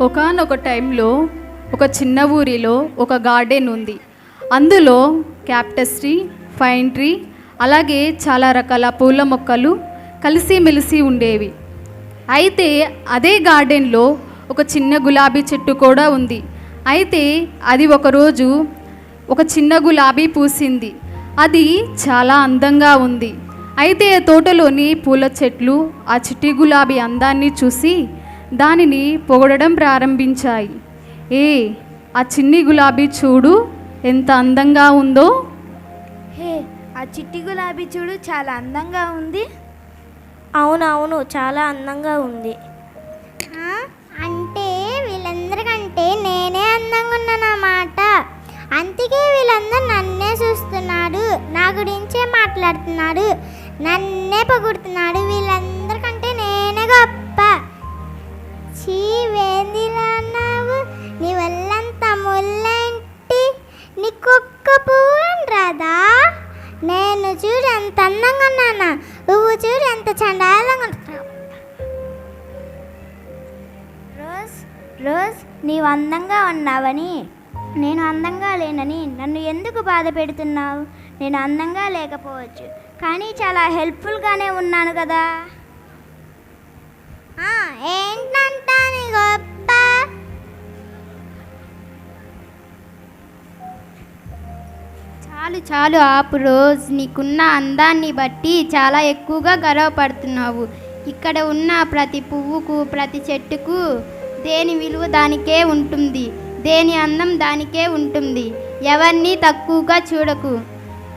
ఒకనొక టైంలో ఒక చిన్న ఊరిలో ఒక గార్డెన్ ఉంది. అందులో క్యాప్టస్ ట్రీ ఫైన్ ట్రీ అలాగే చాలా రకాల పూల మొక్కలు కలిసిమెలిసి ఉండేవి. అయితే అదే గార్డెన్లో ఒక చిన్న గులాబీ చెట్టు కూడా ఉంది. అయితే అది ఒకరోజు ఒక చిన్న గులాబీ పూసింది. అది చాలా అందంగా ఉంది. అయితే ఆ తోటలోని పూల చెట్లు ఆ చిట్టి గులాబీ అందాన్ని చూసి దానిని పొగడడం ప్రారంభించాయి. ఏ ఆ చిన్ని గులాబీ చూడు ఎంత అందంగా ఉందో. హే ఆ చిట్టి గులాబీ చూడు చాలా అందంగా ఉంది. అవునవును చాలా అందంగా ఉంది. అంటే వీళ్ళందరికంటే నేనే అందంగా ఉన్నానన్నమాట. అందుకే వీళ్ళందరూ నన్నే చూస్తున్నాడు నా గురించే మాట్లాడుతున్నాడు నన్నే పొగుడుతున్నాడు చూడు ఎంత అందంగా ఉన్నానా నువ్వు చూడు ఎంత చండాలంగా రోజ్ రోజ్ నీవు అందంగా ఉన్నావని. నేను అందంగా లేనని నన్ను ఎందుకు బాధ పెడుతున్నావు? నేను అందంగా లేకపోవచ్చు కానీ చాలా హెల్ప్ఫుల్గానే ఉన్నాను కదా. ఏంటంట నీ గొప్ప చాలు చాలు ఆపు రోజ్ నీకున్న అందాన్ని బట్టి చాలా ఎక్కువగా గర్వపడుతున్నావు. ఇక్కడ ఉన్న ప్రతి పువ్వుకు ప్రతి చెట్టుకు దేని విలువ దానికే ఉంటుంది. దేని అందం దానికే ఉంటుంది. ఎవరిని తక్కువగా చూడకు.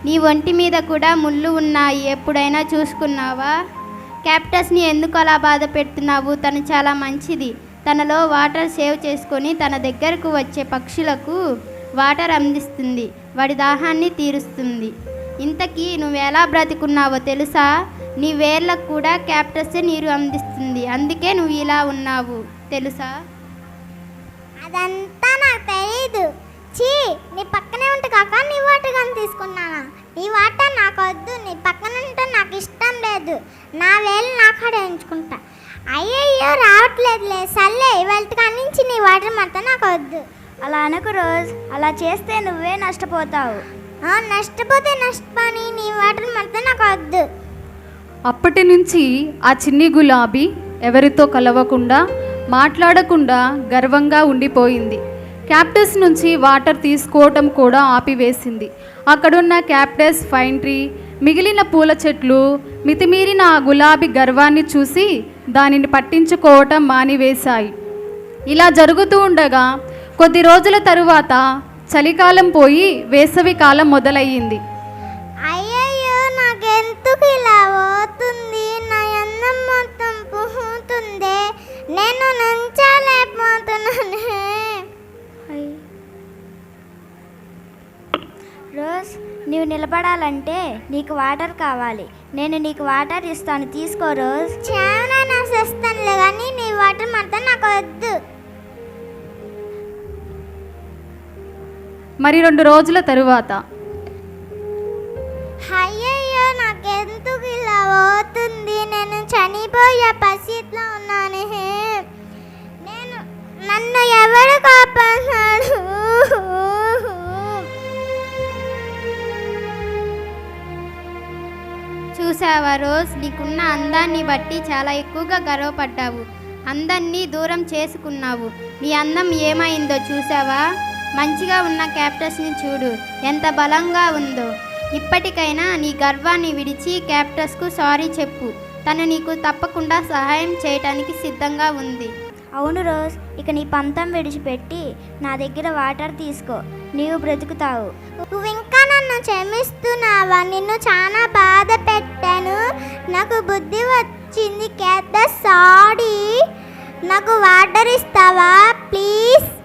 నీ ఒంటి మీద కూడా ముళ్ళు ఉన్నాయి. ఎప్పుడైనా చూసుకున్నావా? క్యాప్టస్ని ఎందుకు అలా బాధ పెడుతున్నావు? తను చాలా మంచిది. తనలో వాటర్ సేవ్ చేసుకొని తన దగ్గరకు వచ్చే పక్షులకు వాటర్ అందిస్తుంది. వాడి దాహాన్ని తీరుస్తుంది. ఇంతకీ నువ్వు ఎలా బ్రతికున్నావో తెలుసా? నీ వేర్లకు కూడా క్యాప్టసే నీరు అందిస్తుంది. అందుకే నువ్వు ఇలా ఉన్నావు. తెలుసా? అదంతా నాకు తెలీదు. చీ నీ పక్కనే ఉంటే కాక. నీ వాటర్ కానీ తీసుకున్నానా? నీ వాటర్ నాకు వద్దు నీ పక్కన ఉంటే నాకు ఇష్టం లేదు. నా వేలు నాకాడే అక్కడ ఎంచుకుంటా. అయ్యయ్యో రావట్లేదులే. సర్లే ఇవాళ నుంచి నీ వాటర్ మాత్రం నాకు వద్దు అలా అనకు రోజ్. అలా చేస్తే నువ్వే నష్టపోతావు. ఆ, నష్టపోతే నష్టపోని నీ వాటర్ మొత్తం నాకు వద్దు. అప్పటి నుంచి ఆ చిన్ని గులాబీ ఎవరితో కలవకుండా మాట్లాడకుండా గర్వంగా ఉండిపోయింది. క్యాప్టస్ నుంచి వాటర్ తీసుకోవటం కూడా ఆపివేసింది. అక్కడున్న క్యాప్టస్ ఫైన్ ట్రీ మిగిలిన పూల చెట్లు మితిమీరిన ఆ గులాబీ గర్వాన్ని చూసి దానిని పట్టించుకోవటం మానివేశాయి. ఇలా జరుగుతూ ఉండగా కొద్ది రోజుల తరువాత చలికాలం పోయి వేసవి కాలం మొదలయ్యింది. అయ్యయ్యో నాకెందుకు ఇలా పోతుంది? నా అన్నం మొత్తం పుహుతుంది. నేను నుంచలేకపోతున్నాను. రోజ్ నీవు నిలబడాలంటే నీకు వాటర్ కావాలి. నేను నీకు వాటర్ ఇస్తాను. తీసుకో రోజ్. చాలా నశిస్తానులే కానీ నీ వాటర్ మొత్తం నాకు వద్దు మరి రెండు రోజుల తరువాత. అయ్యయ్యో నాకెందుకు ఇలా పోతుంది నేను చనిపోయే పరిస్థితిలో ఉన్నాను. నేను నన్ను ఎవరు కాపాడు? చూసావా రోజ్? నీకున్న అందాన్ని బట్టి చాలా ఎక్కువగా గర్వపడ్డావు. అందరినీ దూరం చేసుకున్నావు. నీ అందం ఏమైందో చూసావా? మంచిగా ఉన్న క్యాప్టస్ని చూడు. ఎంత బలంగా ఉందో. ఇప్పటికైనా నీ గర్వాన్ని విడిచి క్యాప్టస్కు సారీ చెప్పు. తను నీకు తప్పకుండా సహాయం చేయటానికి సిద్ధంగా ఉంది. అవును రోజ్ ఇక నీ పంతం విడిచిపెట్టి నా దగ్గర వాటర్ తీసుకో. నీవు బ్రతుకుతావు. నువ్వు ఇంకా నన్ను క్షమిస్తున్నావా? నిన్ను చాలా బాధ పెట్టాను. నాకు బుద్ధి వచ్చింది కేత సారీ. నాకు వాటర్ ఇస్తావా? ప్లీజ్.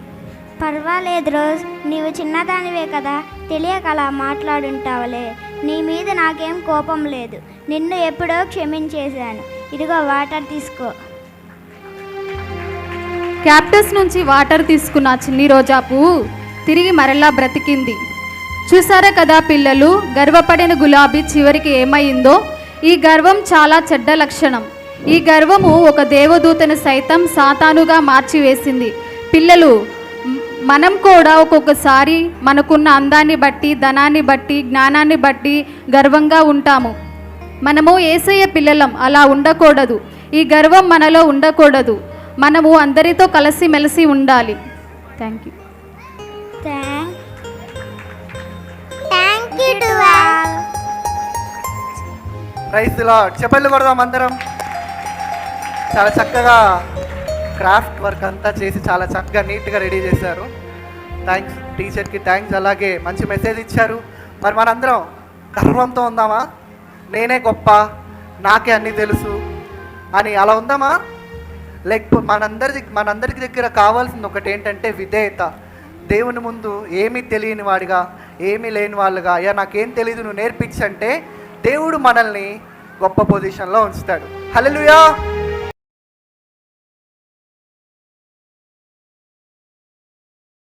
పర్వాలేదు రోజ్ నీవు చిన్నదానివే కదా తెలియక అలా మాట్లాడుంటావులే. నీ మీద నాకేం కోపం లేదు. నిన్ను ఎప్పుడో క్షమించేశాను. ఇదిగో వాటర్ తీసుకో. క్యాప్టస్ నుంచి వాటర్ తీసుకున్న చిన్ని రోజా పువ్వు తిరిగి మరలా బ్రతికింది. చూసారా కదా పిల్లలు గర్వపడిన గులాబీ చివరికి ఏమైందో ఈ గర్వం చాలా చెడ్డ లక్షణం. ఈ గర్వము ఒక దేవదూతను సైతం సాతానుగా మార్చివేసింది. పిల్లలు మనం కూడా ఒక్కొక్కసారి మనకున్న అందాన్ని బట్టి ధనాన్ని బట్టి జ్ఞానాన్ని బట్టి గర్వంగా ఉంటాము. మనము ఏసయ్య పిల్లలం అలా ఉండకూడదు. ఈ గర్వం మనలో ఉండకూడదు. మనము అందరితో కలిసిమెలిసి ఉండాలి. థ్యాంక్ యూ రైతులో చెప్పలు కొడదాం అందరం. చాలా చక్కగా క్రాఫ్ట్ వర్క్ అంతా చేసి చాలా చక్కగా నీట్గా రెడీ చేశారు. థ్యాంక్స్ టీచర్కి థ్యాంక్స్ అలాగే మంచి మెసేజ్ ఇచ్చారు. మరి మనందరం గర్వంతో ఉందామా? నేనే గొప్ప నాకే అన్నీ తెలుసు అని అలా ఉందామా? లేకపోతే మనందరి మనందరికి దగ్గర కావాల్సింది ఒకటి ఏంటంటే విధేయత. దేవుని ముందు ఏమీ తెలియని వాడిగా ఏమీ లేని వాళ్ళుగా అయ్యా నాకేం తెలియదు నువ్వు నేర్పించంటే దేవుడు మనల్ని గొప్ప పొజిషన్లో ఉంచుతాడు. హలో